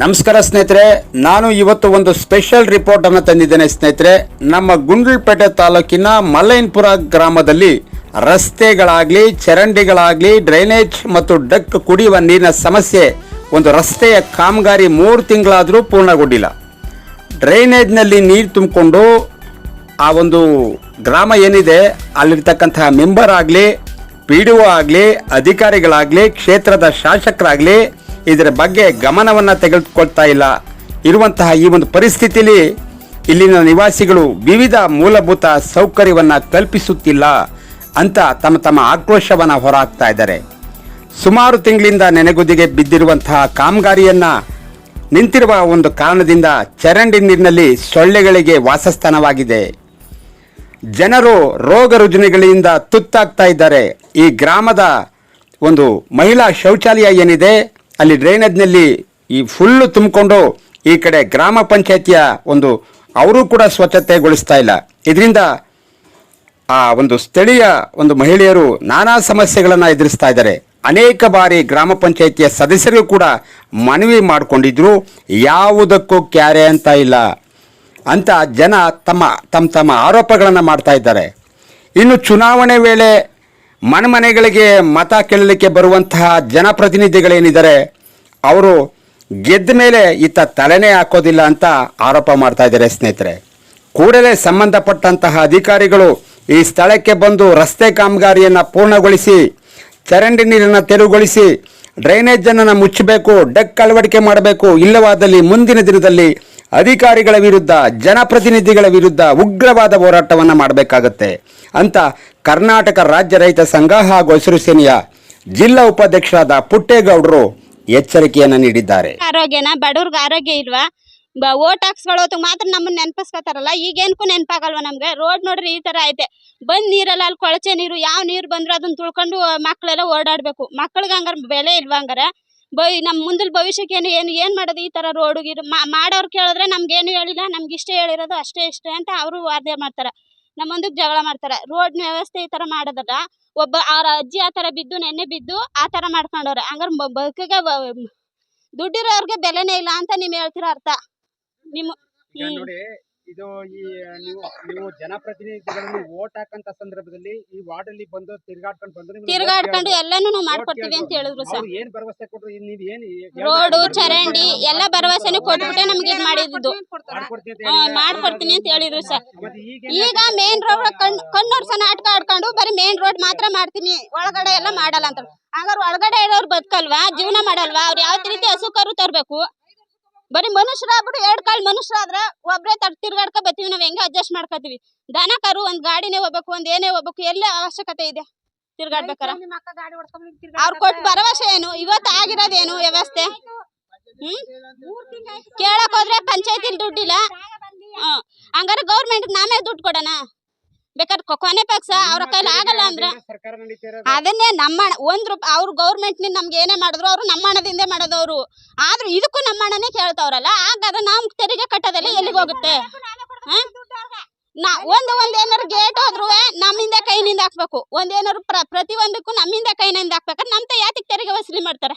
ನಮಸ್ಕಾರ ಸ್ನೇಹಿತರೆ, ನಾನು ಇವತ್ತು ಒಂದು ಸ್ಪೆಷಲ್ ರಿಪೋರ್ಟ್ ಅನ್ನು ತಂದಿದ್ದೇನೆ ಸ್ನೇಹಿತರೆ. ನಮ್ಮ ಗುಂಡ್ಲುಪೇಟೆ ತಾಲೂಕಿನ ಮಲ್ಲೈನ್ಪುರ ಗ್ರಾಮದಲ್ಲಿ ರಸ್ತೆಗಳಾಗ್ಲಿ, ಚರಂಡಿಗಳಾಗ್ಲಿ, ಡ್ರೈನೇಜ್ ಮತ್ತು ಡಕ್ ಕುಡಿಯುವ ನೀರಿನ ಸಮಸ್ಯೆ ಒಂದು ರಸ್ತೆಯ ಕಾಮಗಾರಿ ಮೂರು ತಿಂಗಳಾದರೂ ಪೂರ್ಣಗೊಂಡಿಲ್ಲ. ಡ್ರೈನೇಜ್ನಲ್ಲಿ ನೀರು ತುಂಬಿಕೊಂಡು ಆ ಒಂದು ಗ್ರಾಮ ಏನಿದೆ, ಅಲ್ಲಿರ್ತಕ್ಕಂತಹ ಮೆಂಬರ್ ಆಗಲಿ, ಪಿ ಡಿ ಒ ಆಗಲಿ, ಅಧಿಕಾರಿಗಳಾಗಲಿ, ಕ್ಷೇತ್ರದ ಶಾಸಕರಾಗಲಿ ಇದರ ಬಗ್ಗೆ ಗಮನವನ್ನು ತೆಗೆದುಕೊಳ್ತಾ ಇಲ್ಲ. ಇರುವಂತಹ ಈ ಒಂದು ಪರಿಸ್ಥಿತಿಯಲ್ಲಿ ಇಲ್ಲಿನ ನಿವಾಸಿಗಳು ವಿವಿಧ ಮೂಲಭೂತ ಸೌಕರ್ಯವನ್ನು ಕಲ್ಪಿಸುತ್ತಿಲ್ಲ ಅಂತ ತಮ್ಮ ತಮ್ಮ ಆಕ್ರೋಶವನ್ನು ಹೊರಹಾಕ್ತಾ ಇದ್ದಾರೆ. ಸುಮಾರು ತಿಂಗಳಿಂದ ನೆನೆಗುದಿಗೆ ಬಿದ್ದಿರುವಂತಹ ಕಾಮಗಾರಿಯನ್ನು ನಿಂತಿರುವ ಒಂದು ಕಾರಣದಿಂದ ಚರಂಡಿ ನೀರಿನಲ್ಲಿ ಸೊಳ್ಳೆಗಳಿಗೆ ವಾಸಸ್ಥಾನವಾಗಿದೆ. ಜನರು ರೋಗ ರುಜಿನಗಳಿಂದ ತುತ್ತಾಗ್ತಾ ಇದ್ದಾರೆ. ಈ ಗ್ರಾಮದ ಒಂದು ಮಹಿಳಾ ಶೌಚಾಲಯ ಏನಿದೆ ಅಲ್ಲಿ ಡ್ರೈನೇಜ್ನಲ್ಲಿ ಈ ಫುಲ್ಲು ತುಂಬಿಕೊಂಡು ಈ ಕಡೆ ಗ್ರಾಮ ಪಂಚಾಯತಿಯ ಒಂದು ಅವರು ಕೂಡ ಸ್ವಚ್ಛತೆಗೊಳಿಸ್ತಾ ಇಲ್ಲ. ಇದರಿಂದ ಆ ಒಂದು ಸ್ಥಳೀಯ ಒಂದು ಮಹಿಳೆಯರು ನಾನಾ ಸಮಸ್ಯೆಗಳನ್ನು ಎದುರಿಸ್ತಾ ಇದ್ದಾರೆ. ಅನೇಕ ಬಾರಿ ಗ್ರಾಮ ಪಂಚಾಯಿತಿಯ ಸದಸ್ಯರಿಗೂ ಕೂಡ ಮನವಿ ಮಾಡಿಕೊಂಡಿದ್ರು. ಯಾವುದಕ್ಕೂ ಕ್ಯಾರೆ ಅಂತ ಇಲ್ಲ. ಅಂತ ಜನ ತಮ್ಮ ತಮ್ಮ ತಮ್ಮ ಆರೋಪಗಳನ್ನು ಮಾಡ್ತಾ ಇದ್ದಾರೆ. ಇನ್ನು ಚುನಾವಣೆ ವೇಳೆ ಮನೆ ಮನೆಗಳಿಗೆ ಮತ ಕೇಳಲಿಕ್ಕೆ ಬರುವಂತಹ ಜನಪ್ರತಿನಿಧಿಗಳೇನಿದ್ದಾರೆ, ಅವರು ಗೆದ್ದ ಮೇಲೆ ಇತ್ತ ತಲೆನೇ ಹಾಕೋದಿಲ್ಲ ಅಂತ ಆರೋಪ ಮಾಡ್ತಾ ಇದ್ದಾರೆ ಸ್ನೇಹಿತರೆ. ಕೂಡಲೇ ಸಂಬಂಧಪಟ್ಟಂತಹ ಅಧಿಕಾರಿಗಳು ಈ ಸ್ಥಳಕ್ಕೆ ಬಂದು ರಸ್ತೆ ಕಾಮಗಾರಿಯನ್ನು ಪೂರ್ಣಗೊಳಿಸಿ, ಚರಂಡಿ ನೀರನ್ನು ತೆರವುಗೊಳಿಸಿ ಡ್ರೈನೇಜನ್ನು ಮುಚ್ಚಬೇಕು, ಡಕ್ ಅಳವಡಿಕೆ ಮಾಡಬೇಕು, ಇಲ್ಲವಾದಲ್ಲಿ ಮುಂದಿನ ದಿನದಲ್ಲಿ ಅಧಿಕಾರಿಗಳ ವಿರುದ್ಧ, ಜನಪ್ರತಿನಿಧಿಗಳ ವಿರುದ್ಧ ಉಗ್ರವಾದ ಹೋರಾಟವನ್ನು ಮಾಡಬೇಕಾಗತ್ತೆ. ಅಂತ ಕರ್ನಾಟಕ ರಾಜ್ಯ ರೈತ ಸಂಘ ಹಾಗೂ ಹಸಿರು ಸೇನೆಯ ಜಿಲ್ಲಾ ಉಪಾಧ್ಯಕ್ಷರಾದ ಪುಟ್ಟೇಗೌಡರು ಎಚ್ಚರಿಕೆಯನ್ನು ನೀಡಿದ್ದಾರೆ. ಆರೋಗ್ಯನ, ಬಡವ್ರಿಗೆ ಆರೋಗ್ಯ ಇಲ್ವಾ? ಓಟ್ ಹಾಕ್ಸ್ಕೊಳ್ಳೋದು ಮಾತ್ರ ನಮ್ಮನ್ನ ನೆನಪಿಸ್ಕೊತಾರಲ್ಲ ಈಗೇನಕ್ಕೂ ನೆನಪಾಗಲ್ವ ನಮ್ಗೆ? ರೋಡ್ ನೋಡ್ರಿ ಈ ತರ ಐತೆ. ಬಂದ್ ನೀರೆಲ್ಲ ಅಲ್ಲಿ ಕೊಳಚೆ ನೀರು, ಯಾವ ನೀರು ಬಂದ್ರೆ ಅದನ್ನ ತುಳ್ಕೊಂಡು ಮಕ್ಕಳೆಲ್ಲ ಓಡಾಡ್ಬೇಕು. ಮಕ್ಳಿಗೆ ಹಂಗಾರ ಬೆಲೆ ಇಲ್ವಾ ಹಂಗಾರ? ಬೈ ನಮ್ ಮುಂದಿನ ಭವಿಷ್ಯಕ್ಕೆ ಏನು ಏನು, ಏನ್ ಮಾಡೋದು ಈ ತರ ರೋಡ್ ಗೀಡು ಮಾಡೋರು ಕೇಳಿದ್ರೆ ನಮ್ಗೇನು ಹೇಳಿಲ್ಲ ನಮ್ಗೆ ಇಷ್ಟೇ ಹೇಳಿರೋದು ಅಷ್ಟೇ, ಇಷ್ಟೇ ಅಂತ ಅವರು ವಾದ್ಯ ಮಾಡ್ತಾರೆ. ನಮ್ಮೊಂದಿಗೆ ಜಗಳ ಮಾಡ್ತಾರೆ. ರೋಡ್ ವ್ಯವಸ್ಥೆ ಈ ತರ ಮಾಡೋದಲ್ಲ, ಒಬ್ಬ ಅವ್ರ ಅಜ್ಜಿ ಆ ತರ ಬಿದ್ದು, ನೆನ್ನೆ ಬಿದ್ದು ಆ ತರ ಮಾಡ್ಕೊಂಡವ್ರೆ. ಹಂಗಾರೆ ಬದುಕಿಗೆ ದುಡ್ಡಿರೋರ್ಗೆ ಬೆಲೆನೇ ಇಲ್ಲ ಅಂತ ನೀವು ಹೇಳ್ತಿರೋ ಅರ್ಥ? ನಿಮ್ಮ ಇದು ಈ ನೀವು ನೀವು ಜನಪ್ರತಿನಿಧಿಗಳನ್ನು ವೋಟ್ ಹಾಕಂತ ಸಂದರ್ಭದಲ್ಲಿ ಈ ವಾರ್ಡ್ ಅಲ್ಲಿ ಬಂದು ತಿರ್ಗಾಡ್ಕೊಂಡು ಬಂದ್ರೆ ತಿರ್ಗಾಡ್ಕೊಂಡು. ಎಲ್ಲಾನು ನಾವು ಮಾಡ್ಕೊಡ್ತೀವಿ ಅಂತ ಹೇಳಿದ್ರು ಸರ್. ಏನ್ ಭರವಸೆ ಕೊಟ್ರು? ಇದ್ ನೀವ್ ಏನ್ ರೋಡು ಚರಂಡಿ ಎಲ್ಲ ಭರವಸೆನು ಕೊಟ್ಬಿಟ್ಟೆ ನಮ್ಗೆ ಇದು ಮಾಡಿದ್ದು. ಮಾಡ್ಕೊಡ್ತೀನಿ ಅಂತ ಹೇಳಿದ್ರೆ ಸರ್. ಈಗ ಮೇನ್ ರೋಡ್ ಕಣ್ಣೂರ್ ಕಣ್ಣೋರ್ಸ ನಾಟಕ ಆಡ್ಕೊಂಡು ಬರೀ ಮೇನ್ ರೋಡ್ ಮಾತ್ರ ಮಾಡ್ತೀನಿ. ಒಳಗಡೆ ಎಲ್ಲ ಮಾಡಲ್ಲ ಅಂತ. ಹಾಗಾದ್ರೆ ಒಳಗಡೆ ಇರೋರು ಬದುಕಲ್ವಾ? ಜೀವನ ಮಾಡಲ್ವಾ? ಅವ್ರು ಯಾವ ರೀತಿ ಹಸು ಕರು ತರ್ಬೇಕು? ಬರೀ ಮನುಷ್ಯರಾಗ್ಬಿಟ್ಟು ಎರಡ್ ಕಾಲ್ ಮನುಷ್ಯರಾದ್ರ ಒಬ್ರೇ ತಡ್ ತಿರ್ಗಾಡ್ಕ ಬತ್ತೀವಿ ನಾವ್ ಹೆಂಗೆ ಅಡ್ಜಸ್ಟ್ ಮಾಡ್ಕೋತೀವಿ. ದನ ಕರು ಒಂದ್ ಗಾಡಿನೇ ಹೋಗ್ಬೇಕು ಒಂದ್ ಏನೇ ಹೋಗ್ಬೇಕು ಎಲ್ಲ ಅವಶ್ಯಕತೆ ಇದೆ. ತಿರ್ಗಾಡ್ಬೇಕಾರ. ಅವ್ರು ಕೊಟ್ಟು ಭರವಸೆ ಏನು? ಇವತ್ತು ಆಗಿರೋದೇನು ವ್ಯವಸ್ಥೆ? ಹ್ಮ್? ಕೇಳಕ್ ಹೋದ್ರೆ ಪಂಚಾಯತಿ ದುಡ್ಡಿಲ್ಲ. ಹಂಗಾರೆ ಗೌರ್ಮೆಂಟ್ ನಾನೇ ದುಡ್ಡು ಕೊಡೋಣ? ಬೇಕಾದ್ರೆ ಕೊನೆ ಪಕ್ಷ ಅವ್ರ ಕೈಲಿ ಆಗಲ್ಲ ಅಂದ್ರ ಅದನ್ನೇ ನಮ್ಮ ಒಂದ್ ರೂಪಾಯಿ ಅವ್ರ ಗೌರ್ಮೆಂಟ್ನಿಂದ ನಮ್ಗೆ ಏನೇ ಮಾಡಿದ್ರು ಅವ್ರು ನಮ್ಮ ಹಣದಿಂದ ಮಾಡೋದವ್ರು. ಆದ್ರೆ ಇದಕ್ಕೂ ನಮ್ಮ ಹಣನೇ ಕೇಳ್ತಾವ್ರಲ್ಲ ಹಾಗಾದ್ರೆ ನಮ್ಗೆ ತೆರಿಗೆ ಕಟ್ಟೋದಲ್ಲ ಎಲ್ಲಿಗೆ ಹೋಗುತ್ತೆ? ನಾ ಒಂದು ಒಂದ್ ಏನಾರು ಗೇಟ್ ಹೋದ್ರು ನಮ್ಮಿಂದ ಕೈನಿಂದ ಹಾಕ್ಬೇಕು ಒಂದ್ ಏನಾರು ಪ್ರ ಪ್ರತಿ ಒಂದಕ್ಕೂ ನಮ್ಮಿಂದ ಕೈನಿಂದ ಹಾಕ್ಬೇಕಾದ್ರೆ ನಮ್ತ ಯಾತಿಗೆ ತೆರಿಗೆ ವಸೂಲಿ ಮಾಡ್ತಾರೆ?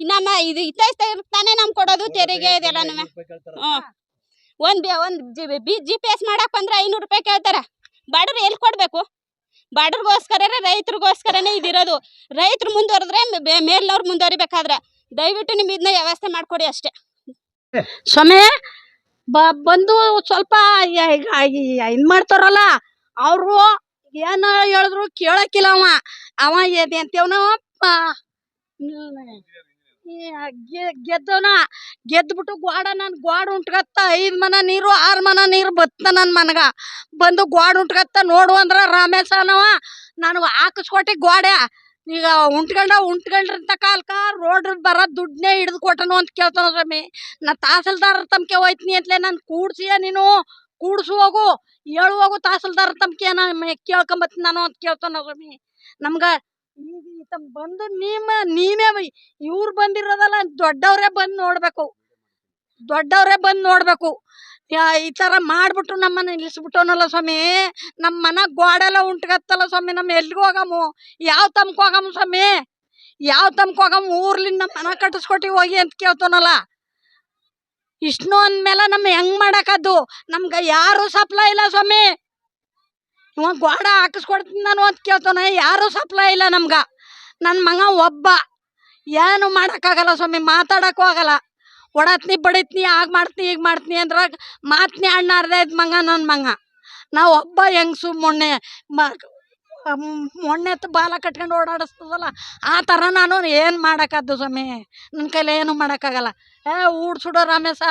ನಮ್ಮ ಇದು ಇತ್ತ ತಾನೇ ನಮ್ ಕೊಡೋದು ತೆರಿಗೆ ಇದೆಲ್ಲ ನಮ್ಮ ಒಂದ್ ಬಿ- ಒಂದ್ ಜಿ ಪಿ ಎಸ್ ಮಾಡಕ್ ಬಂದ್ರೆ ಐನೂರು ರೂಪಾಯಿ ಕೇಳ್ತಾರ. ಬಡವ್ರು ಎಲ್ಲಿ ಕೊಡಬೇಕು? ಬಡವ್ರಿಗೋಸ್ಕರ ರೈತರಿಗೋಸ್ಕರನೇ ಇದಿರೋದು. ರೈತರು ಮುಂದುವರೆದ್ರೆ ಮೇಲ್ನವ್ರು ಮುಂದುವರಿಬೇಕಾದ್ರೆ ದಯವಿಟ್ಟು ನಿಮ್ ಇದನ್ನ ವ್ಯವಸ್ಥೆ ಮಾಡ್ಕೊಡಿ ಅಷ್ಟೇ. ಸ್ವಾಮಿ, ಬ, ಬಂದು ಸ್ವಲ್ಪ ಇದ್ ಮಾಡ್ತಾರಲ್ಲ, ಅವರು ಏನ ಹೇಳಿದ್ರು ಕೇಳಕ್ಕಿಲ್ಲ ಅವ. ಅವ ಎಂತೇವನ ಗೆದ್ದವನ ಗೆದ್ಬಿಟ್ಟು ಗ್ವಾಡ, ನಾನು ಗ್ವಾಡ ಉಂಟ್ಕತ್ತ. ಐದು ಮನ ನೀರು, ಆರು ಮನ ನೀರು ಬತ್ತ ನನ್ನ ಮನಗ. ಬಂದು ಗ್ವಾಡ ಉಂಟ್ಕತ್ತ, ನೋಡು ಅಂದ್ರ ರಾಮೇಶನವ ನನಗೆ ಹಾಕಿಸ್ಕೊಟ್ಟಿ ಗ್ವಾಡೆ. ಈಗ ಉಂಟ್ಕೊಂಡ, ಉಂಟ್ಕೊಂಡ್ರಂತ ಕಾಲ್ಕ ರೋಡ್ ಬರೋ ದುಡ್ಡನ್ನೇ ಹಿಡಿದು ಕೊಟ್ಟನು ಅಂತ ಕೇಳ್ತಾನ ರಮಿ ನಾ ತಹಸೀಲ್ದಾರ್ ತಮ್ಕೆ ಹೋಯ್ತೀನಿ ಅಂತಲೇ ನಾನು ಕೂಡ್ಸಿಯ ನೀನು? ಕೂಡ್ಸು ಹೋಗು. ಹೇಳು ಹೋಗು ತಹಸೀಲ್ದಾರ್ ತಮ್ಕೆ ನಾನು ಕೇಳ್ಕೊಂಬತ್ತೀನಿ ನಾನು ಅಂತ ಕೇಳ್ತಾನ ರಮಿ ನಮ್ಗ ಬಂದು ನೀಮ ನೀವೇ ಇವ್ರು ಬಂದಿರೋದಲ್ಲ ದೊಡ್ಡವರೇ ಬಂದು ನೋಡ್ಬೇಕು. ದೊಡ್ಡವರೇ ಬಂದು ನೋಡ್ಬೇಕು. ಈ ತರ ಮಾಡ್ಬಿಟ್ಟು ನಮ್ಮನ್ನ ನಿಲ್ಲಿಸ್ಬಿಟ್ಟವನಲ್ಲ ಸ್ವಾಮಿ. ನಮ್ಮ ಮನ ಗೋಡೆಲ್ಲ ಉಂಟ್ಗತ್ತಲ್ಲ ಸ್ವಾಮಿ. ನಮ್ಮ ಎಲ್ಲಿಗೆ ಹೋಗಮು. ಯಾವ ತಮ್ಕ ಹೋಗಮು ಸ್ವಾಮಿ? ಯಾವ ತಮ್ಕ ಹೋಗಮು? ಊರ್ಲಿಂದ ನಮ್ಮ ಮನ ಕಟ್ಟಿಸ್ಕೊಟ್ಟಿ ಹೋಗಿ ಅಂತ ಕೇಳ್ತಾನಲ್ಲ. ಇಷ್ಟು ಅಂದ್ಮೇಲೆ ನಮ್ಮ ಹೆಂಗ್ ಮಾಡಕದ್ದು ನಮ್ಗೆ ಯಾರು ಸಪ್ಲೈ ಇಲ್ಲ ಸ್ವಾಮಿ. ಇವ ಗೋಡ ಹಾಕಿಸ್ಕೊಡ್ತೀನಿ ನಾನು ಅಂತ ಕೇಳ್ತಾನೆ, ಯಾರು ಸಪ್ಲೈ ಇಲ್ಲ ನಮ್ಗೆ. ನನ್ನ ಮಗ ಒಬ್ಬ. ಏನು ಮಾಡೋಕ್ಕಾಗಲ್ಲ ಸ್ವಾಮಿ, ಮಾತಾಡೋಕ್ಕೂ ಆಗಲ್ಲ. ಒಡತ್ನಿ, ಬಡಿತ್ನಿ ಆಗ ಮಾಡ್ತೀನಿ ಈಗ ಮಾಡ್ತೀನಿ ಅಂದ್ರೆ ಮಾತ್ನಿ ಅಣ್ಣ ಅರ್ಧ ಇದ್ದ ಮಗ ನನ್ನ ಮಗ. ನಾವು ಒಬ್ಬ ಹೆಂಗ್ಸು ಮೊನ್ನೆ ಮ ಮೊನ್ನೆ ಎತ್ತು ಬಾಲ ಕಟ್ಕೊಂಡು ಓಡಾಡಿಸ್ತದಲ್ಲ ಆ ಥರ ನಾನು ಏನು ಮಾಡೋಕ್ಕಾದ್ದು ಸ್ವಾಮಿ? ನನ್ನ ಕೈಲಿ ಏನು ಮಾಡೋಕ್ಕಾಗಲ್ಲ. ಏ ಊಡ್ಸುಡೋ ರಮೇಶ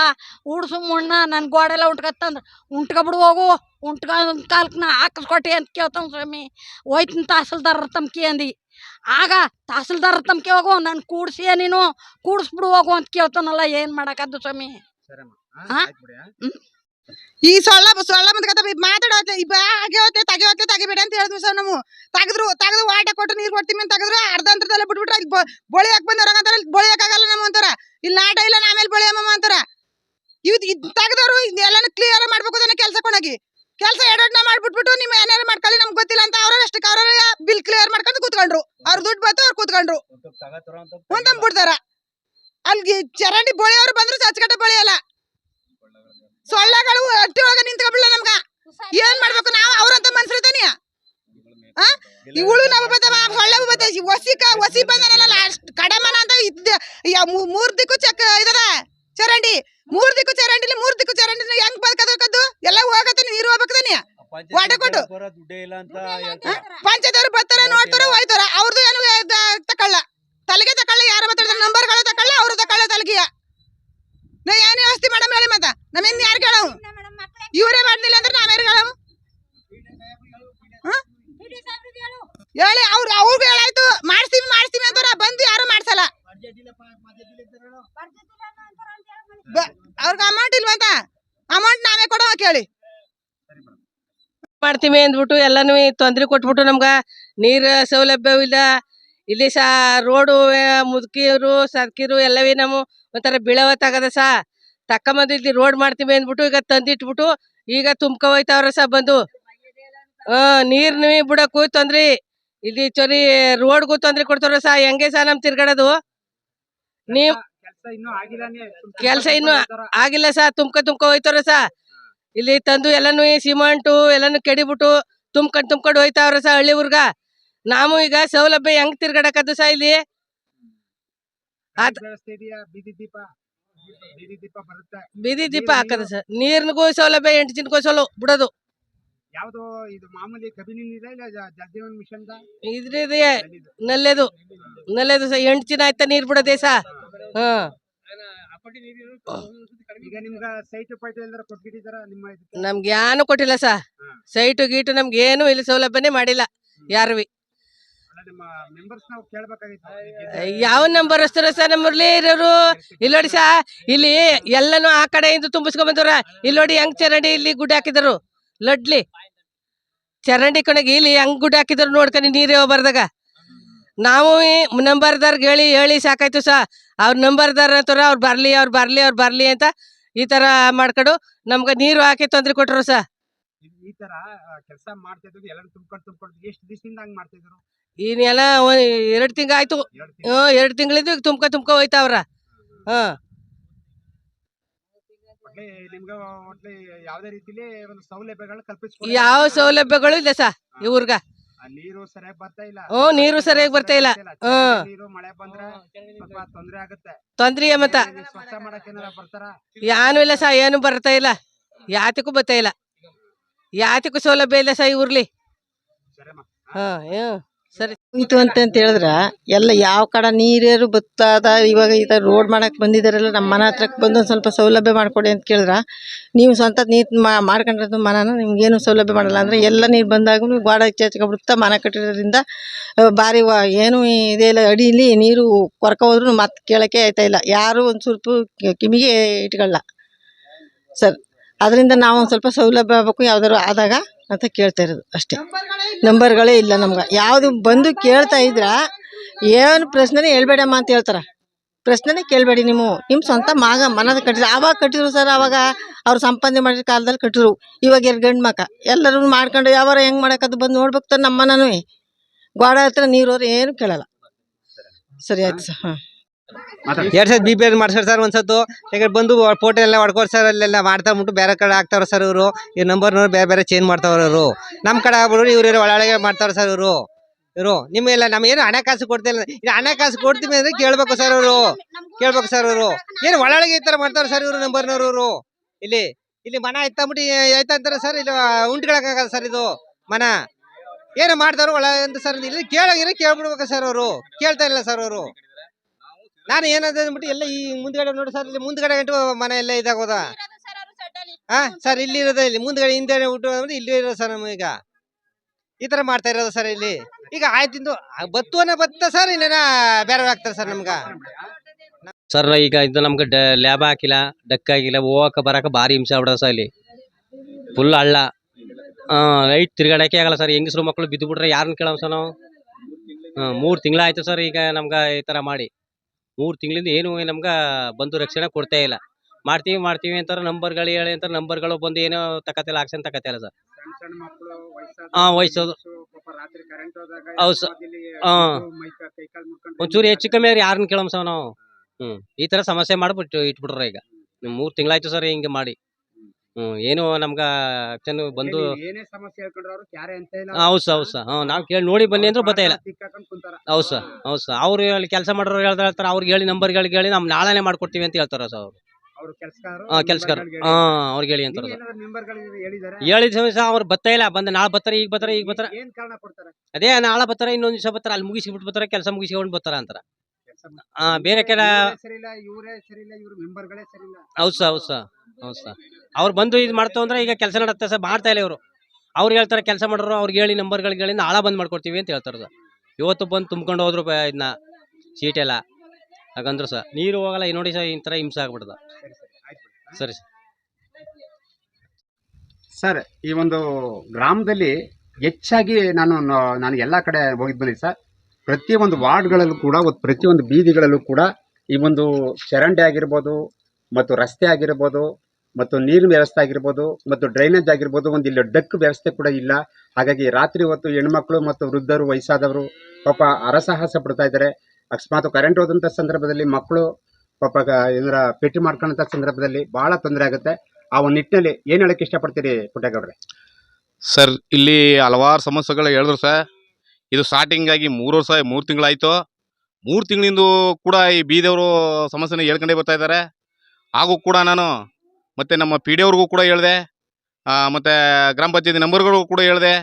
ಊಡ್ಸು ಮುಣ್ಣ ನನ್ನ ಗೋಡೆಲ್ಲ ಉಂಟ್ಕತ್ತಂದ್ರೆ ಉಂಟ್ಕೊಬಿಡು ಹೋಗು ಉಂಟ್ಕ ಕಾಲಕ್ಕೆ ನಾ ಹಾಕಿಸ್ಕೊಟ್ಟಿ ಅಂತ ಕೇಳ್ತಾವ ಸ್ವಾಮಿ. ಹೋಯ್ತಿನ ತಹಸೀಲ್ದಾರ ತಮ್ಕಿ ಅಂದು. ಆಗ ತಹಸೀಲ್ದಾರ ತಮ್ಕಿ ಹೋಗು ನಾನು ಕೂಡ್ಸಿ ನೀನು ಕೂಡಿಸ್ಬಿಡು ಹೋಗು ಅಂತ ಕೇಳ್ತಾನಲ್ಲ ಏನು ಮಾಡೋಕ್ಕದ್ದು ಸ್ವಾಮಿ? ಹಾ? ಈ ಸೊಳ್ಳ ಸೊಳ್ಳ ಬಂದ್ಕತ್ತ ಮಾತಾಡೋತ್ತೆ ಈ ಹಾಗೆ ಹೋತೆ ತಗೆ ಹೋತೆ ತೆಗಿಬೇಡ ಅಂತ ಹೇಳಿದ್ವಿ ಸರ್ ನಾವು ತೆಗೆದ್ರು ತೆಗೆದು ವಾಟ ಕೊಟ್ಟು ನೀರು ಕೊಡ್ತೀವಿ ಅಂತ ತೆಗೆದ್ರು ಅರ್ಧ ಅಂತರದಲ್ಲೇ ಬಿಟ್ಬಿಟ್ರೆ ಅಲ್ಲಿ ಬೊಳಿ ಹಾಕ್ ಬಂದ್ರ ಅಂತಾರೆ ಇಲ್ಲಿ ಬೊಳಿ ಹಾಕಾಗಲ್ಲ ನಮ್ಮ ಅಂತಾರ. ಇಲ್ಲಿ ನಾಟ ಇಲ್ಲ ಆಮೇಲೆ ಬೊಳಿ ಅಮ್ಮ ಅಂತಾರ. ಇವ್ ಇದ್ ತೆಗೆದವ್ರು ಎಲ್ಲಾನು ಕ್ಲಿಯರ್ ಮಾಡ್ಬೇಕು ಅದನ್ನ ಕೆಲಸ ಕೊಡಗಿ ಕೆಲಸ ಎರಡನ್ನ ಮಾಡ್ಬಿಟ್ಬಿಟ್ಟು ನಿಮ್ಮ ಏನಾರು ಮಾಡ್ಕೊಳ್ಳಿ ನಮ್ಗೆ ಗೊತ್ತಿಲ್ಲ ಅಂತ ಅವ್ರ ಅಷ್ಟಕ್ಕೆ ಅವ್ರ ಬಿಲ್ ಕ್ಲಿಯರ್ ಮಾಡ್ಕೊಂಡು ಕೂತ್ಕೊಂಡ್ರು. ಅವ್ರ ದುಡ್ಡು ಬಂತು ಅವ್ರು ಕೂತ್ಕೊಂಡ್ರು. ಒಂದಮ್ ಬಿಡ್ತಾರ. ಅಲ್ಲಿ ಚರಂಡಿ ಬೊಳಿಯವ್ರು ಬಂದ್ರು ಸಚ್ಕಟ್ಟ ಬೊಳಿಯಲ್ಲ ಸೊಳ್ಳೆಗಳು ಅಟ್ಟಿ ಒಳಗ ನಿಂತ್ಕೊಬಿಡ್ಲ ನಮ್ಗ. ಏನ್ ಮಾಡ್ಬೇಕು ನಾವು? ಅವ್ರಂತ ಮನ್ಸಿರ್ತಾನೆ ಇವಳು ನಾವು ಬತ್ತವ ಸೊಳ್ಳೆ ಬತ್ತ ಒಸಿಕ ಒಸಿ ಬಂದನಲ್ಲ ಲಾಸ್ಟ್ ಕಡಮನ ಅಂತ ಇದ್ದ ಮೂರ್ ದಿಕ್ಕು ಚಕ್ ಇದದ. ಚರಂಡಿ. ಮೂರ್ ದಿಕ್ಕು ಚರಂಡಿಲಿ ಮೂರ್ ದಿಕ್ಕು ಚರಂಡಿ ಹೆಂಗ್ ಬದುಕದಕ್ಕದ್ದು ಎಲ್ಲ ಹೋಗತ್ತೆ ನೀರು ಹೋಗ್ಬೇಕದಾನೆ ಒಡಕೊಂಡು. ಪಂಚಾಯತ್ ಬರ್ತಾರ, ನೋಡ್ತಾರ, ಹೋಯ್ತಾರ. ಅವ್ರದ್ದು ಏನು ತಕೊಳ್ಳ. ತಲೆಗೆ ತಕೊಳ್ಳ, ಯಾರ ಬರ್ತಾರೆ ನಂಬರ್ಗಳು ತಕೊಳ್ಳ, ಅವ್ರು ತಕೊಳ್ಳ ತಲೆಗಿಯ. ನಾ ಏನ್ ವ್ಯವಸ್ಥೆ ಮಾಡಮ್ ಹೇಳಿ ಮತ್ತ? ನಮ್ಮಿಂದ ಯಾರು ಕೇಳವು ಇವರೇ ಮಾಡ್ಲಿಲ್ಲ ಅಂದ್ರೆ ನಾವ್ ಯಾರು ಕೇಳವು ಹೇಳಿ. ಅವ್ರು ಅವ್ರಿಗೂ ಹೇಳಾಯ್ತು. ಮಾಡ್ಸ್ತೀವಿ ಮಾಡ್ಸ್ತೀವಿ ಅಂತಾರ ಬಂದು ಯಾರು ಮಾಡ್ಸಲ್ಲ? ಅವ್ರಿಗೆ ಅಮೌಂಟ್ ಇಲ್ವಂತ ಅಮೌಂಟ್ ನಾವೇ ಕೊಡೋ ಕೇಳಿ. ಮಾಡ್ತೀವಿ ಅಂದ್ಬಿಟ್ಟು ಎಲ್ಲಾನು ತೊಂದ್ರೆ ಕೊಟ್ಬಿಟ್ಟು ನಮ್ಗ ನೀರ ಸೌಲಭ್ಯವಿಲ್ಲ ಇಲ್ಲಿ ಸಹ ರೋಡು ಮುದುಕಿರು ಸರ್ಕಿರು ಎಲ್ಲವೇ ನಮ್ಮ ಒಂಥರ ಬೀಳವತ್ತಾಗದ ಸಾ. ತಕ್ಕಂಬಂದು ಇಲ್ಲಿ ರೋಡ್ ಮಾಡ್ತೀವಿ ಅಂದ್ಬಿಟ್ಟು ಈಗ ತಂದಿಟ್ಬಿಟ್ಟು ಈಗ ತುಂಬ್ಕೊ ಹೋಯ್ತಾವ್ರ ಸಾ ಬಂದು. ಆ ನೀರ್ನು ಬಿಡಕ್ಕೂ ತೊಂದ್ರಿ. ಇಲ್ಲಿ ಚೊರಿ ರೋಡ್ಗೂ ತೊಂದ್ರೆ ಕೊಡ್ತಾರ ಸಾ. ಹೆಂಗೆ ಸಾ ನಮ್ ತಿರ್ಗಾಡೋದು? ನೀವ್ ಕೆಲಸ ಇನ್ನೂ ಆಗಿಲ್ಲ ಕೆಲ್ಸ ಇನ್ನು ಆಗಿಲ್ಲ ಸಾ. ತುಂಬ್ಕ ತುಂಬ್ಕ ಹೋಯ್ತಾರ ಸಾ. ಇಲ್ಲಿ ತಂದು ಎಲ್ಲಾನು ಸಿಮೆಂಟು ಎಲ್ಲಾನು ಕೆಡಿಬಿಟ್ಟು ತುಂಬ್ಕೊಂಡ್ ತುಂಬ್ಕೊಂಡ್ ಹೋಯ್ತಾವ್ರ ಸಾ ಹಳ್ಳಿ ಊರ್ಗ. ನಾವು ಈಗ ಸೌಲಭ್ಯ ಹೆಂಗ್ ತಿರ್ಗಾಡಕದ್ದು ಸಹ ಇಲ್ಲಿ? ಬೀದಿ ದೀಪ. ಹಾಕದ ಸರ್. ನೀರ್ನಿಗೂ ಸೌಲಭ್ಯ ಎಂಟು ದಿನಕ್ಕೂ ಸೋಲು ಬಿಡೋದು. ಯಾವ್ದು ಇದು ಮಾಮೂಲಿ ಕಬಿನಿ ನೀರ ಇಲ್ಲ ಜ- ಜಲಜೀವನ್ ಮಿಷನ್ ಇದ್ರಿದೆ ನಲ್ಲೆದು. ನಲ್ಲೆದು ಸರ್ ಎಂಟು ದಿನ ಆಯ್ತಾ ನೀರ್ ಬಿಡೋದೇ ಸಾ. ಹಾ. ನಿಮ್ಗ ಯಾನು ಕೊಟ್ಟಿಲ್ಲ ಸಾ. ಸೈಟು ಗೀಟು ನಮ್ಗೆ ಏನು ಇಲ್ಲಿ ಸೌಲಭ್ಯನೇ ಮಾಡಿಲ್ಲ. ಯಾರುವಿ ಅಲ್ಲ ನಿಮ್ಮ ಮೆಂಬರ್ಸ್ ನಾವು ಕೇಳ್ಬೇಕಾಗಿತ್ತು ಯಾವ ನಂಬರ್ ಅಷ್ಟರ ಸರ್ ನಮ್ಮಲ್ಲಿ ಇರೋರು? ಇಲ್ಲಿ ನೋಡಿ ಸಾ ಇಲ್ಲಿ ಎಲ್ಲಾನು ಆ ಕಡೆಯಿಂದ ತುಂಬಿಸ್ಕೊಂಡ್ ಬಂದವ್ರ. ಇಲ್ಲಿ ನೋಡಿ ಹೆಂಗ್ ಚರಂಡಿ ಇಲ್ಲಿ ಗುಡ್ಡ ಹಾಕಿದ್ರು. ಲಡ್ಲಿ. ಚರಂಡಿ ಕೊನೆಗೆ ಇಲ್ಲಿ ಹೆಂಗ್ ಗುಡ್ಡ ಹಾಕಿದ್ರು ನೋಡ್ಕೊಂಡು ನೀರೇ ಹೋಗ್ಬಾರ್ದಾಗ. ನಾವು ನಂಬರ್ದಾರ್ಗೆ ಹೇಳಿ ಹೇಳಿ ಸಾಕಾಯ್ತು ಸಾ. ಅವ್ರ ನಂಬರ್ದಾರ ಅಂತಾರ ಅವ್ರು ಬರ್ಲಿ ಅವ್ರು ಬರ್ಲಿ ಅವ್ರು ಬರ್ಲಿ ಅಂತ ಈ ತರ ಮಾಡ್ಕೊಂಡು ನಮ್ಗೆ ನೀರು ಹಾಕಿ ತೊಂದ್ರೆ ಕೊಟ್ರು ಸಾ. ಈ- ಈ ತರ ಕೆಲಸ ಮಾಡ್ತಾ ಇದ್ರು ಎಲ್ಲರೂ ತುಂಬ್ಕೊಂಡು ತುಂಬ್ಕೊಂಡು ಎಷ್ಟು ದಿವಸದಿಂದ ಹಂಗ್ ಮಾಡ್ತಾ ಇದ್ರು? ಇನ್ನೆಲ್ಲ ಎರಡು ತಿಂಗ ಆಯ್ತು. ಎರಡು ಹ್ಞೂ ಎರಡು ತಿಂಗಳಿದ್ದು ತುಂಬ್ಕ ತುಂಬ್ಕ ಹೋಯ್ತಾವ್ರ. ಯಾವ ಸೌಲಭ್ಯಗಳು ಇಲ್ಲ ಸಾ ಇವ್ರಗ. ನೀರು ಸರಿಯಾಗಿ ಬರ್ತಾ ಇಲ್ಲ. ಹ್ಞೂ ನೀರು ಸರಿಯಾಗಿ ಬರ್ತಾ ಇಲ್ಲ. ಹ್ಮ್. ಮಳೆ ಬಂದ್ರೆ ತೊಂದ್ರೆ ಆಗುತ್ತೆ. ತೊಂದ್ರೆ ಮತ್ತ? ಯಾನು ಇಲ್ಲ ಸಾ ಏನು ಬರ್ತಾ ಇಲ್ಲ. ಯಾತಕ್ಕೂ ಬರ್ತಾ ಇಲ್ಲ. ಯಾತಕ್ಕೂ ಸೌಲಭ್ಯ ಇಲ್ಲ ಸಾ ಇವ್ರಲ್ಲಿ ಸರಿಮ್ಮ ಹಾ ಹ್ಮ್. ಸರಿ ಅಂತ ಅಂತ ಹೇಳಿದ್ರೆ, ಎಲ್ಲ ಯಾವ ಕಡೆ ನೀರೇರು ಬತ್ತದ, ಇವಾಗ ಈ ರೋಡ್ ಮಾಡಕ್ ಬಂದಿದ್ದಾರಲ್ಲ ನಮ್ಮ ಮನೆ ಹತ್ರಕ್ಕೆ ಬಂದು ಒಂದ್ ಸ್ವಲ್ಪ ಸೌಲಭ್ಯ ಮಾಡಿಕೊಡಿ ಅಂತ ಕೇಳಿದ್ರ. ನೀವು ಸ್ವಂತ ನೀರು ಮಾಡ್ಕೊಂಡಿರೋದು ಮನನ? ನಿಮ್ಗೇನು ಸೌಲಭ್ಯ ಮಾಡಲ್ಲ ಅಂದರೆ ಎಲ್ಲ ನೀರು ಬಂದಾಗ ಗೋಡ ಚಚ್ಕೊಬಿಡುತ್ತಾ ಮನೆ ಕಟ್ಟಿರೋದ್ರಿಂದ ಬಾರಿ ಏನು ಇದೇ ಇಲ್ಲ, ಅಡಿಲಿ ನೀರು ಕೊರಕ ಹೋದ್ರು ಮತ್ತೆ ಕೇಳಕ್ಕೆ ಆಯ್ತಾ ಇಲ್ಲ. ಯಾರು ಒಂದು ಸ್ವಲ್ಪ ಕಿಮಿಗೆ ಕಿವಿಗೆ ಇಟ್ಕೊಳ್ಳ ಸರ್, ಅದರಿಂದ ನಾವು ಸ್ವಲ್ಪ ಸೌಲಭ್ಯ ಆಗಬೇಕು ಯಾವ್ದಾದ್ರು ಆದಾಗ. ಅಂತ ಕೇಳ್ತಾ ಇರೋದು ಅಷ್ಟೇ. ನಂಬರ್ಗಳೇ ಇಲ್ಲ. ನಮ್ಗೆ. ಯಾವುದು ಬಂದು ಕೇಳ್ತಾ ಇದ್ರ ಏನು ಪ್ರಶ್ನೆನೇ ಹೇಳ್ಬೇಡಮ್ಮ ಅಂತ ಹೇಳ್ತಾರೆ. ಪ್ರಶ್ನೆನೇ ಕೇಳಬೇಡಿ ನೀವು. ನಿಮ್ಮ ಸ್ವಂತ ಮಾಗ ಮನದ ಕಟ್ಟಿದ್ರು. ಆವಾಗ ಕಟ್ಟಿದ್ರು ಸರ್ ಆವಾಗ ಅವ್ರು ಸಂಪಾದನೆ ಮಾಡಿದ ಕಾಲದಲ್ಲಿ ಕಟ್ಟಿದ್ರು. ಇವಾಗ ಎರಡು ಗಂಡು ಮಕ್ಕ. ಎಲ್ಲರೂ ಮಾಡ್ಕೊಂಡು ಯಾವಾರ ಹೆಂಗೆ ಮಾಡೋಕ್ಕದು ಬಂದು ನೋಡ್ಬೇಕು ತಾನೆ ನಮ್ಮ ಮನನೂ ಗೋಡ ಹತ್ರ ನೀರು ಹೋದ್ರೆ ಏನು ಕೇಳಲ್ಲ. ಸರಿ ಆಯ್ತು ಸರ್ ಹಾಂ. ಎರಡ್ ಸತ್ ಬಿ ಪಿ ಎಲ್ ಮಾಡ್ಸರ್ ಸರ್ ಒಂದ್ಸತ್ತು ಯಾಕಂದ್ರೆ ಬಂದು ಫೋಟೋ ಎಲ್ಲ ಹೊಡ್ಕೋರ್ ಸರ್ ಅಲ್ಲೆಲ್ಲ ಮಾಡ್ತಾ ಬಿಟ್ಟು ಬೇರೆ ಕಡೆ ಹಾಕ್ತಾವ್ರ ಸರ್ ಇವರು. ಈ ನಂಬರ್ ಬೇರೆ ಬೇರೆ ಚೇಂಜ್ ಮಾಡ್ತಾವ್ರ ಇವರು. ನಮ್ಮ ಕಡೆ ಆಗ್ಬಿಟ್ಟು ಇವ್ರು ಒಳಗೆ ಮಾಡ್ತಾವ್ರ ಸರ್ ಇವರು. ಇವರು. ನಿಮಗೆಲ್ಲ ನಮಗೇನು ಹಣಕಾಸು ಕೊಡ್ತಿಲ್ಲ ಇದು ಹಣಕಾಸು ಕೊಡ್ತೀವಿ ಅಂದ್ರೆ ಕೇಳ್ಬೇಕು ಸರ್ ಇವರು. ಕೇಳ್ಬೇಕು ಸರ್ ಇವರು. ಏನು ಒಳಗೆ ಈ ತರ ಮಾಡ್ತಾರ ಸರ್ ಇವರು ನಂಬರ್ನವ್ರು ಇವರು. ಇಲ್ಲಿ ಇಲ್ಲಿ ಮನ ಎತ್ತಂಬಿಟ್ಟು ಆಯ್ತಾ ಅಂತಾರೆ ಸರ್ ಇಲ್ಲಿ ಉಂಟ್ಕೊಳಕ್ಕಾಗಲ್ಲ ಸರ್ ಇದು. ಮನ. ಏನು ಮಾಡ್ತಾರೋ ಒಳ ಅಂತ ಸರ್ ಇಲ್ಲಿ ಕೇಳೋಗಿರೋ ಕೇಳ್ಬಿಡ್ಬೇಕು ಸರ್ ಅವರು ಕೇಳ್ತಾ ಇಲ್ಲ ಸರ್ ಅವರು ನಾನು ಏನಂತ ಅಂದ್ಬಿಟ್ಟು ಎಲ್ಲ ಈ ಮುಂದ್ಗಡೆ ನೋಡಿ ಸರ್ ಇಲ್ಲಿ ಮುಂದ್ಗಡೆ ಗಂಟು ಮನೆ ಎಲ್ಲ ಇದಾಗೋದ? ಹಾ ಸರ್ ಇಲ್ಲಿ ಇರೋದ ಇಲ್ಲಿ ಮುಂದ್ಗಡೆ ಹಿಂದೆ ಊಟ ಅಂದ್ರೆ ಇಲ್ಲಿ ಇರೋದು ಸರ್ ನಮಗೀಗ ಈ ತರ ಮಾಡ್ತಾ ಇರೋದು ಸರ್ ಇಲ್ಲಿ. ಈಗ ಆಯ್ತಿಂದು ಬತ್ತುವನೇ ಬತ್ತ ಸರ್ ಇನ್ನೇನ ಬೇರೆ ಆಗ್ತಾರೆ ಸರ್ ನಮ್ಗ. ಸರ್ ಈಗ ಇದು ನಮ್ಗೆ ಡ ಲ್ಯಾಬ್ ಹಾಕಿಲ್ಲ ಡಕ್ ಆಗಿಲ್ಲ ಹೋಗಕ್ಕೆ ಬರಕ್ಕೆ ಭಾರಿ ಹಿಂಸೆ ಆಗ್ಬಿಡ ಸರ್ ಇಲ್ಲಿ. ಫುಲ್ ಹಳ್ಳ. ಲೈಟ್ ತಿರ್ಗಾಡಕ್ಕೆ ಆಗಲ್ಲ ಸರ್ ಹೆಂಗಸ್ರು ಮಕ್ಕಳು ಬಿದ್ದು ಬಿಟ್ರೆ ಯಾರನ್ನ ಕೇಳೋ ಸರ್ ನಾವು? ಹಾಂ ಮೂರು ತಿಂಗಳಾಯ್ತು ಸರ್ ಈಗ ನಮ್ಗೆ ಈ ಥರ ಮಾಡಿ. ಮೂರು ತಿಂಗಳಿಂದ ಏನು ನಮ್ಗೆ ಬಂದು ರಕ್ಷಣೆ ಕೊಡ್ತಾ ಇಲ್ಲ. ಮಾಡ್ತೀವಿ ಮಾಡ್ತೀವಿ ಅಂತಾರೆ ನಂಬರ್ಗಳು ಹೇಳಿ ಅಂತಾರೆ ನಂಬರ್ಗಳು ಬಂದು ಏನೋ ತಕತಿಲ್ಲ ಆಕ್ಷನ್ ತಕತಿಲ್ಲ ಸರ್. ಹಾಂ ವಯಸ್ಸಾದ ಹೌದು ಸರ್. ಹಾಂ. ಒಂಚೂರು ಹೆಚ್ಚು ಕಮ್ಮಿ ಆದ್ರೆ ಯಾರನ್ನ ಕೇಳಮ್ ಸರ್ ನಾವು. ಹ್ಞೂ ಈ ಥರ ಸಮಸ್ಯೆ ಮಾಡ್ಬಿಟ್ಟು ಇಟ್ಬಿಟ್ರೆ ಈಗ. ಮೂರು ತಿಂಗಳಾಯ್ತು ಸರ್ ಹಿಂಗೆ ಮಾಡಿ. ಏನು ನಮ್ಗ ಚೆನ್ನ ಬಂದು ಏನ್- ಸಮಸ್ಯೆ ಹೇಳ್ಕೊಂಡ್ರೆ ಅಂತ ಇಲ್ಲ. ಹೌದ್ ಸರ್ ಹೌದ್ ಸರ್. ಹ್ಞೂ ನಾವು ಕೇಳಿ ನೋಡಿ ಬನ್ನಿ ಅಂದ್ರೂ ಬತ್ತಾ ಇಲ್ಲ. ತಿಕ್ಕಾಕೊಂಡ್ ಕುಂತಾರ. ಹೌದು ಸರ್ ಹೌದು ಸರ್. ಅವ್ರು ಹೇಳಿ ಕೆಲಸ ಮಾಡೋರು ಹೇಳ್ತಾ ಹೇಳ್ತಾರೆ ಅವ್ರಿಗೆ ಹೇಳಿ ನಂಬರ್ಗಳಿಗೆ ಹೇಳಿ ನಾವು ನಾಳೆನೇ ಮಾಡ್ಕೊಡ್ತೀವಿ ಅಂತ ಹೇಳ್ತಾರ ಸರ್ ಅವ್ರು. ಅವ್ರು ಕೆಲಸಗಾರರು ಹಾಂ ಕೆಲ್ಸಗಾರ ಹಾಂ ಅವ್ರಿಗೆ ಹೇಳಿ ಅಂತಾರೆ ಸರ್ ಮೆಂಬರ್ಗಳು ಹೇಳಿದಾರೆ? ಹೇಳಿದ ಸಮಯ ಸರ್ ಅವ್ರು ಬತ್ತಾಯಿಲ್ಲ ಇಲ್ಲ. ಬಂದು ನಾಳೆ ಬರ್ತಾರೆ ಈಗ ಬರ್ತಾರೆ ಈಗ ಬರ್ತಾರೆ. ಏನ್ ಕಾರಣ ಕೊಡ್ತಾರೆ? ಅದೇ ನಾಳೆ ಬರ್ತಾರೆ ಇನ್ನೊಂದು ದಿವಸ ಬರ್ತಾರೆ ಅಲ್ಲಿ ಮುಗಿಸಿಬಿಟ್ಟು ಬರ್ತಾರೆ ಕೆಲಸ ಮುಗಿಸಿಕೊಂಡು ಬರ್ತಾರೆ ಅಂತಾರೆ. ಅಂತಾರ ಹಾಂ ಬೇರೆ ಕಡೆ ಸರಿ ಇಲ್ಲ ಇವರೇ ಸರಿ ಇಲ್ಲ ಇವ್ರ ಮೆಂಬರ್ಗಳೇ ಸರಿ ಇಲ್ಲ. ಹೌದು ಸರ್ ಹೌದು ಸರ್. ಹೌದು ಸರ್. ಅವ್ರು ಬಂದು ಇದು ಮಾಡ್ತಾವ ಅಂದ್ರೆ ಈಗ ಕೆಲಸ ನಡುತ್ತೆ ಸರ್. ಮಾಡ್ತಾ ಇಲ್ಲ ಇವರು. ಅವ್ರು ಹೇಳ್ತಾರೆ ಕೆಲಸ ಮಾಡೋರು, ಅವ್ರಿಗೆ ಹೇಳಿ ನಂಬರ್ಗಳಿಗೆ ಹೇಳಿ ಆಳ ಬಂದ್ ಮಾಡ್ಕೊಡ್ತೀವಿ ಅಂತ ಹೇಳ್ತಾರೆ ಸರ್. ಇವತ್ತು ಬಂದು ತುಂಬ್ಕೊಂಡು ಹೋದ್ರು ಇದನ್ನ ಇದನ್ನ ಸೀಟೆಲ್ಲ ಹಾಗಂದ್ರು ಸರ್. ನೀರು ಹೋಗಲ್ಲ, ಈ ನೋಡಿ ಸರ್, ಈ ಥರ ಹಿಂಸೆ ಆಗ್ಬಿಡ್ದ ಸರಿ ಸರಿ. ಸರಿ, ಈ ಒಂದು ಗ್ರಾಮದಲ್ಲಿ ಹೆಚ್ಚಾಗಿ ನಾನು ನಾನು ಎಲ್ಲ ಕಡೆ ಹೋಗಿದ್ ಸರ್ ಸರ್, ಪ್ರತಿಯೊಂದು ವಾರ್ಡ್ಗಳಲ್ಲೂ ಕೂಡ, ಪ್ರತಿಯೊಂದು ಬೀದಿಗಳಲ್ಲೂ ಕೂಡ ಈ ಒಂದು ಚರಂಡಿ ಆಗಿರ್ಬೋದು ಮತ್ತು ರಸ್ತೆ ಆಗಿರ್ಬೋದು ಮತ್ತು ನೀರಿನ ವ್ಯವಸ್ಥೆ ಆಗಿರ್ಬೋದು ಮತ್ತು ಡ್ರೈನೇಜ್ ಆಗಿರ್ಬೋದು, ಒಂದು ಇಲ್ಲಿ ಡಕ್ ವ್ಯವಸ್ಥೆ ಕೂಡ ಇಲ್ಲ. ಹಾಗಾಗಿ ರಾತ್ರಿ ಹೊತ್ತು ಹೆಣ್ಮಕ್ಳು ಮತ್ತು ವೃದ್ಧರು, ವಯಸ್ಸಾದವರು ಪಾಪ ಅರಸಾಹಸ ಪಡ್ತಾ ಇದ್ದಾರೆ. ಅಕಸ್ಮಾತ್ ಕರೆಂಟ್ ಹೋದಂಥ ಸಂದರ್ಭದಲ್ಲಿ ಮಕ್ಕಳು ಪಾಪ ಏನಾರ ಪೆಟ್ಟಿ ಮಾಡ್ಕೊಂಡಂಥ ಸಂದರ್ಭದಲ್ಲಿ ಬಹಳ ತೊಂದರೆ ಆಗುತ್ತೆ. ಆ ಒಂದು ನಿಟ್ಟಿನಲ್ಲಿ ಏನು ಹೇಳಕ್ಕೆ ಇಷ್ಟಪಡ್ತೀರಿ ಪುಟ್ಟೇಗೌಡ್ರೆ? ಸರ್, ಇಲ್ಲಿ ಹಲವಾರು ಸಮಸ್ಯೆಗಳು ಹೇಳಿದ್ರು ಸರ್. ಇದು ಸ್ಟಾರ್ಟಿಂಗ್ ಆಗಿ ಮೂರು ವರ್ಷ, ಮೂರು ತಿಂಗಳಾಯಿತು. ಮೂರು ತಿಂಗಳಿಂದ ಕೂಡ ಈ ಬೀದಿಯವರು ಸಮಸ್ಯೆನ ಹೇಳ್ಕೊಂಡೇ ಬರ್ತಾ ಇದ್ದಾರೆ. ಹಾಗೂ ಕೂಡ ನಾನು ಮತ್ತು ನಮ್ಮ ಪಿ ಡಿ ಅವ್ರಿಗೂ ಕೂಡ ಹೇಳಿದೆ ಮತ್ತು ಗ್ರಾಮ ಪಂಚಾಯತಿ ನಂಬರ್ಗಳಿಗೂ ಕೂಡ ಹೇಳಿದೆ.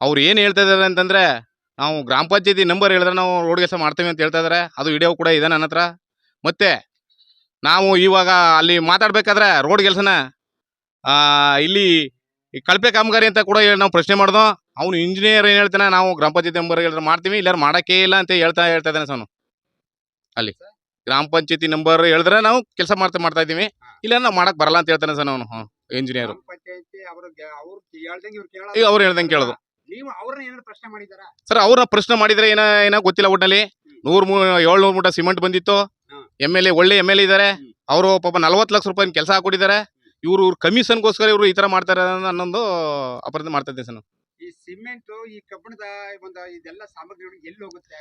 ಅವ್ರು ಏನು ಹೇಳ್ತಾ ಇದ್ದಾರೆ ಅಂತಂದರೆ, ನಾವು ಗ್ರಾಮ ಪಂಚಾಯತಿ ನಂಬರ್ ಹೇಳಿದ್ರೆ ನಾವು ರೋಡ್ ಕೆಲಸ ಮಾಡ್ತೀವಿ ಅಂತ ಹೇಳ್ತಾ ಇದ್ದಾರೆ. ಅದು ವಿಡಿಯೋ ಕೂಡ ಇದೆ ನನ್ನ ಹತ್ರ. ಮತ್ತು ನಾವು ಇವಾಗ ಅಲ್ಲಿ ಮಾತಾಡಬೇಕಾದ್ರೆ ರೋಡ್ ಕೆಲಸನ ಇಲ್ಲಿ ಕಳಪೆ ಕಾಮಗಾರಿ ಅಂತ ಕೂಡ ಹೇಳಿ ನಾವು ಪ್ರಶ್ನೆ ಮಾಡ್ದೋ, ಅವ್ನು ಇಂಜಿನಿಯರ್ ಏನು ಹೇಳ್ತಾನೆ, ನಾವು ಗ್ರಾಮ ಪಂಚಾಯತಿ ನಂಬರ್ ಹೇಳಿದ್ರೆ ಮಾಡ್ತೀವಿ ಇಲ್ಲಾರು ಮಾಡೋಕ್ಕೇ ಇಲ್ಲ ಅಂತ ಹೇಳ್ತಾ ಹೇಳ್ತಾ ಇದ್ದಾನೆ ಸರ್ ಅಲ್ಲಿ. ಗ್ರಾಮ ಪಂಚಾಯತಿ ನಂಬರ್ ಹೇಳಿದ್ರೆ ನಾವು ಕೆಲಸ ಮಾಡ್ತಾ ಮಾಡ್ತಾ ಇದೀವಿ ಇಲ್ಲ ನಾವು ಮಾಡಕ್ ಬರಲ್ಲ ಅಂತ ಹೇಳ್ತಾನೆ ಸರ್ ಅವನು ಇಂಜಿನಿಯರ್ ಅವ್ರು ಹೇಳ್ದಂಗೆ ಇವ್ರು ಈಗ ಕೇಳೋದು. ಅವ್ರು ಹೇಳ್ದಂಗೆ ಸರ್ ಅವ್ರನ್ನ ಪ್ರಶ್ನೆ ಮಾಡಿದ್ರೆ ಏನ ಏನೋ ಗೊತ್ತಿಲ್ಲ ಒಟ್ಟಿನಲ್ಲಿ ನೂರ್ ಮೂ ಏಳ್ನೂರ್ ಮೂಟ ಸಿಮೆಂಟ್ ಬಂದಿತ್ತು. ಎಂ ಎಲ್ ಎ ಒಳ್ಳೆ ಎಂ ಎಲ್ ಎ ಇದ್ದಾರೆ. ಅವರು ಪಾಪ ನಲ್ವತ್ತು ಲಕ್ಷ ರೂಪಾಯಿ ಕೆಲಸ ಹಾಕೊಟ್ಟಿದ್ದಾರೆ ಇವರು ಕಮಿಷನ್ಗೋಸ್ಕರ ಇವರು ಈ ತರ ಮಾಡ್ತಾರೆ ಅನ್ನೊಂದು ಅಪರಾಧ ಮಾಡ್ತಾ ಇದ್ದೀನಿ ಸರ್ ಈ ಸಿಮೆಂಟ್ ಈ ಕಬ್ಬಿಣದ ಒಂದು ಇದೆಲ್ಲ ಸಾಮಗ್ರಿಗಳು ಎಲ್ಲಿ ಹೋಗುತ್ತೆ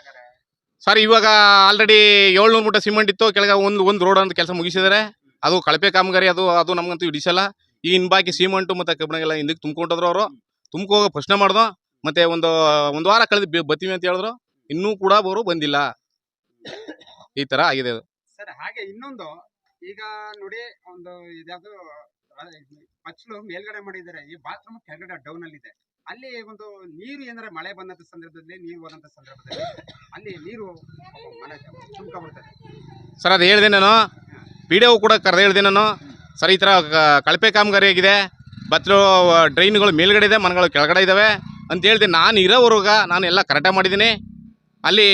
ಸರ್ ಇವಾಗ ಆಲ್ರೆಡಿ ಏಳ್ನೂರು ಮೂಟ ಸಿಮೆಂಟ್ ಇತ್ತು. ಕೆಳಗೆ ಒಂದು ಒಂದು ರೋಡ್ ಅಂತ ಕೆಲಸ ಮುಗಿಸಿದರೆ. ಅದು ಕಳಪೆ ಕಾಮಗಾರಿ, ಅದು ಅದು ನಮ್ಗಂತೂ ಹಿಡಿಸಲ್ಲ. ಈ ಇನ್ ಬಾಕಿ ಸಿಮೆಂಟ್ ಮತ್ತೆ ಕಬ್ಬಿಣಗೆಲ್ಲ ಹಿಂದಕ್ಕೆ ತುಂಬ್ಕೊಂಡ್ರು ಅವರು. ತುಂಬ್ಕೋಗ ಪ್ರಶ್ನೆ ಮಾಡ್ದು. ಮತ್ತೆ ಒಂದು ಒಂದು ವಾರ ಕಳೆದು ಬತ್ತೀವಿ ಅಂತ ಹೇಳಿದ್ರು. ಇನ್ನೂ ಕೂಡ ಅವರು ಬಂದಿಲ್ಲ. ಈ ತರ ಆಗಿದೆ ಅದು. ಸರ್, ಹಾಗೆ ಇನ್ನೊಂದು. ಈಗ ನೋಡಿ, ಒಂದು ಇದ್ಯಾವುದು ಮಚ್ಚಲು ಮೇಲ್ಗಡೆ ಮಾಡಿದ್ದಾರೆ. ಈ ಬಾತ್ರೂಮ್ ಕೆಳಗಡೆ ಡೌನ್ ಅಲ್ಲಿ ಒಂದು ನೀರು ಏನಾರ ಮಳೆ ಬಂದಂತ ಸಂದರ್ಭದಲ್ಲಿ ನೀರು ಹೋದಂತ ಸಂದರ್ಭದಲ್ಲಿ ಅಲ್ಲಿ ನೀರು ಮನೆ ಸರ್, ಅದು ಹೇಳಿದೆ ನಾನು. ಪಿ ಡಿ ಕೂಡ ಕರೆದು ಹೇಳಿದೆ ನಾನು. ಸರ್, ಈ ಥರ ಕಳಪೆ ಕಾಮಗಾರಿ ಆಗಿದೆ. ಬತ್ತಲು ಡ್ರೈನ್ಗಳು ಮೇಲ್ಗಡೆ ಇದೆ, ಮನೆಗಳು ಕೆಳಗಡೆ ಇದ್ದಾವೆ ಅಂತ ಹೇಳ್ದೆ ನಾನು ಇರೋವರೆಗ ನಾನು ಎಲ್ಲ ಕರೆಕ್ಟಾಗಿ ಮಾಡಿದ್ದೀನಿ. ಅಲ್ಲಿ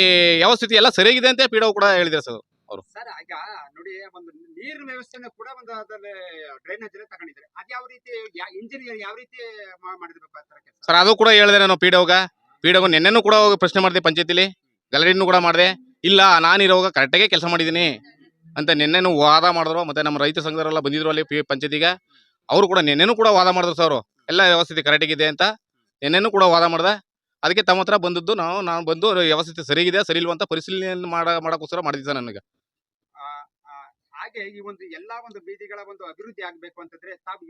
ಯಾವ ಸ್ಥಿತಿ ಎಲ್ಲ ಸರಿಯಾಗಿದೆ ಅಂತ ಪಿ ಡಿ ಕೂಡ ಹೇಳಿದ್ದಾರೆ ಸರ್. ಸರ್ ಈಗ ನೋಡಿ ಒಂದು ನೀರಿನ ವ್ಯವಸ್ಥೆನ ಕೂಡ ಒಂದು ಅದರಲ್ಲಿ ಡ್ರೈನೇಜ್ ತಗೊಂಡಿದ್ದಾರೆ. ಅದು ಯಾವ ರೀತಿ ಇಂಜಿನಿಯರ್ ಯಾವ ರೀತಿ ಮಾಡಿದ್ರು ಸರ್? ಅದು ಕೂಡ ಹೇಳಿದೆ ನಾನು ಪಿ ಡಿ ಓಗ ಪಿ ಡಿ ನೆನ್ನೆನೂ ಕೂಡ ಹೋಗಿ ಪ್ರಶ್ನೆ ಮಾಡಿದೆ ಪಂಚಾಯತಿಲಿ. ಗಲರಿನೂ ಕೂಡ ಮಾಡಿದೆ. ಇಲ್ಲ ನಾನಿರೋವಾಗ ಕರೆಕ್ಟಾಗೆ ಕೆಲಸ ಮಾಡಿದ್ದೀನಿ ಅಂತ ನಿನ್ನೆನೂ ವಾದ ಮಾಡಿದ್ರು. ಮತ್ತೆ ನಮ್ಮ ರೈತ ಸಂಘದವರೆಲ್ಲ ಬಂದಿದ್ರು ಅಲ್ಲಿ ಪಂಚಾಯತಿಗೆ. ಅವರು ಕೂಡ ನಿನ್ನೆನೂ ಕೂಡ ವಾದ ಮಾಡಿದ್ರು ಸರ್ ಅವರು. ಎಲ್ಲ ವ್ಯವಸ್ಥೆ ಕರೆಕ್ಟಾಗಿದೆ ಅಂತ ನಿನ್ನೆನೂ ಕೂಡ ವಾದ ಮಾಡ್ದೆ. ಅದಕ್ಕೆ ತಮ್ಮ ಹತ್ರ ಬಂದದ್ದು ನಾವು ನಾನು ಬಂದು ವ್ಯವಸ್ಥೆ ಸರಿಗಿದೆ ಸರಿ ಇಲ್ವಂತ ಅಂತ ಪರಿಶೀಲನೆ ಮಾಡ ಮಾಡೋಕ್ಕೋಸ್ಕರ ಮಾಡಿದ್ದೆ ಸರ್ ನನಗೆ. ಹಾಗೆ ಈ ಒಂದು ಎಲ್ಲಾ ಒಂದು ಬೀದಿಗಳ ಒಂದು ಅಭಿವೃದ್ಧಿ ಆಗ್ಬೇಕು ಅಂತಂದ್ರೆ ತಾವು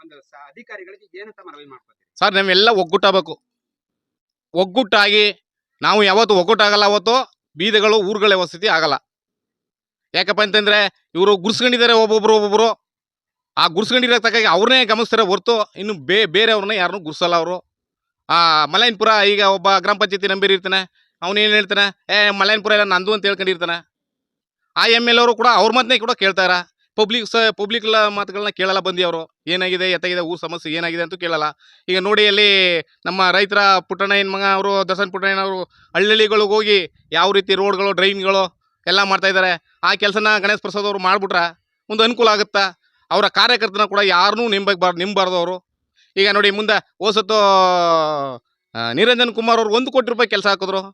ಒಂದು ಅಧಿಕಾರಿಗಳಿಗೆ ಏನಂತ ಮನವಿ ಮಾಡ್ಕೊತೀರಿ? ಸರ್ ನಾವೆಲ್ಲ ಒಗ್ಗೂಟಾಗಬೇಕು ಒಗ್ಗುಟ್ಟಾಗಿ ನಾವು ಯಾವತ್ತು ಒಗ್ಗೂಟಾಗಲ್ಲ ಅವತ್ತು ಬೀದಿಗಳು, ಊರುಗಳ ವಸತಿ ಆಗಲ್ಲ. ಯಾಕಪ್ಪ ಅಂತಂದ್ರೆ ಇವರು ಗುರ್ಸ್ಕೊಂಡಿದ್ದಾರೆ ಒಬ್ಬೊಬ್ರು ಒಬ್ಬೊಬ್ರು. ಆ ಗುರ್ಸ್ಕೊಂಡಿರೋ ತಕ್ಕಾಗಿ ಅವ್ರನ್ನೇ ಗಮನಿಸ್ತಾರೆ ಹೊರ್ತು ಇನ್ನು ಬೇ, ಬೇರೆಯವ್ರನ್ನ ಯಾರನ್ನೂ ಗುರ್ಸಲ್ಲ ಅವರು. ಆ ಮಲೈನ್ಪುರ ಈಗ ಒಬ್ಬ ಗ್ರಾಮ ಪಂಚಾಯತಿ ನಂಬಿರಿರ್ತಾನೆ ಅವನು ಏನು ಹೇಳ್ತಾನೆ? ಏ ಮಲೈನ್ಪುರ ಎಲ್ಲ ನಂದು ಅಂತ ಹೇಳ್ಕೊಂಡಿರ್ತಾನೆ. ಆ ಎಂ ಎಲ್ ಅವರು ಕೂಡ ಅವ್ರ ಮಾತನ್ನೇ ಕೂಡ ಕೇಳ್ತಾರ ಪಬ್ಲಿಕ್ ಸ ಪಬ್ಲಿಕ್ ಮಾತುಗಳನ್ನ ಕೇಳಲ್ಲ ಬಂದಿ ಅವರು ಏನಾಗಿದೆ, ಎತ್ತಾಗಿದೆ, ಊರು ಸಮಸ್ಯೆ ಏನಾಗಿದೆ ಅಂತ ಕೇಳಲ್ಲ. ಈಗ ನೋಡಿ ಅಲ್ಲಿ ನಮ್ಮ ರೈತರ ಪುಟ್ಟಣ್ಣಯ್ಯನ ಮಗ ಅವರು ಪುಟ್ಟಣ್ಣ ಅವರು ಹಳ್ಳಿಗಳಿಗೆ ಹೋಗಿ ಯಾವ ರೀತಿ ರೋಡ್ಗಳು, ಡ್ರೈನ್ಗಳು ಎಲ್ಲ ಮಾಡ್ತಾ ಇದ್ದಾರೆ ಆ ಕೆಲಸನ ಗಣೇಶ್ ಪ್ರಸಾದ್ ಅವರು ಮಾಡಿಬಿಟ್ರೆ, ಒಂದು ಅನುಕೂಲ ಆಗುತ್ತಾ? ಅವರ ಕಾರ್ಯಕರ್ತನ ಕೂಡ ಯಾರನ್ನೂ ನಿಂಬಾರ್ದು ನಿಂಬಾರ್ದು ಅವರು. ಈಗ ನೋಡಿ ಮುಂದೆ ಹೋಸತ್ತು ನಿರಂಜನ್ ಕುಮಾರ್ ಅವ್ರು ಒಂದು ಕೋಟಿ ರೂಪಾಯಿ ಕೆಲಸ ಹಾಕಿದ್ರು.